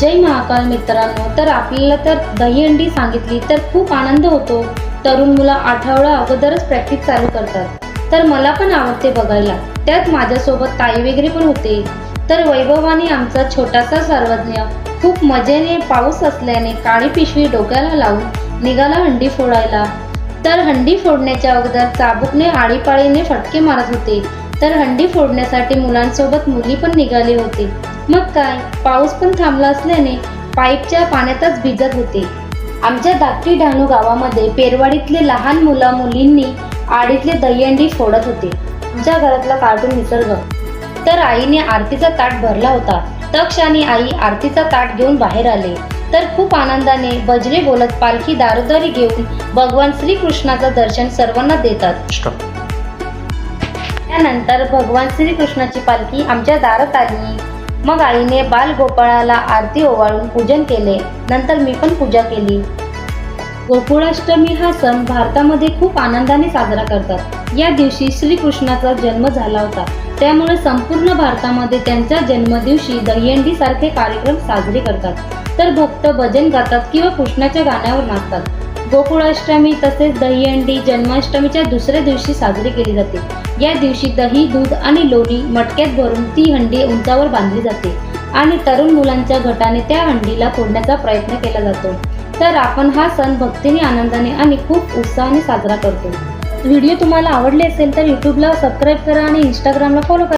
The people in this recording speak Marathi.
जय महाकाल मित्रांनो तर आपल्याला तर दहीहंडी सांगितली तर खूप आनंद होतो. तरुण मुलं आठवडा अगोदरच प्रॅक्टिस चालू करतात. तर मला पण आवडते बघायला. त्यात माझ्यासोबत ताई वगैरे पण होते. तर वैभवाने आमचा छोटासा सर्वज्ञ खूप मजेने पाऊस असल्याने काळी पिशवी डोक्याला लावून निघाला हंडी फोडायला. तर हंडी फोडण्याच्या अगोदर चाबुकने आळीपाळीने फटके मारत होते. तर हंडी फोडण्यासाठी मुलांसोबत मुली पण निघाले होते. मग काय? पाऊस पण थांबला असल्याने पाईपच्या पाण्यातच भिजत होते. आमच्या धाकटी डहाणू गावामध्ये पेरवाडीतले लहान मुला मुलींनी आडीतले दहीहंडी फोडत होते. आमच्या घरातला कार्टून निसर्ग. तर आईने आरतीचा ताट भरला होता. तक्ष आणि आई आरतीचा ताट घेऊन बाहेर आले. तर खूप आनंदाने बजरे बोलत पालखी दारोदारी घेऊन भगवान श्रीकृष्णाचं दर्शन सर्वांना देतात. त्यानंतर भगवान श्रीकृष्णाची पालखी आमच्या दारात आली. मग आईने बालगोपाळाला आरती ओवाळून पूजन केले. नंतर मी पण पूजा केली. गोकुळाष्टमी हा सण भारतामध्ये खूप आनंदाने साजरा करतात. या दिवशी श्रीकृष्णाचा जन्म झाला होता. त्यामुळे संपूर्ण भारतामध्ये त्यांच्या जन्मदिवशी दहीहंडी सारखे कार्यक्रम साजरे करतात. तर भक्त भजन गातात किंवा कृष्णाच्या गाण्यावर नाचतात. गोकुळाष्टमी तसेच दहीहंडी जन्माष्टमीच्या दुसऱ्या दिवशी साजरी केली जाते. या दिवशी दही दूध आणि लोणी मटक्यात भरून ती हंडी उंचावर बांधली जाते आणि तरुण मुलांच्या गटाने त्या हंडीला फोडण्याचा प्रयत्न केला जातो. तर आपण हा सण भक्तीने आनंदाने आणि खूप उत्साहाने साजरा करतो. व्हिडिओ तुम्हाला आवडले असेल तर यूट्यूबला सबस्क्राईब करा आणि इंस्टाग्रामला फॉलो करा.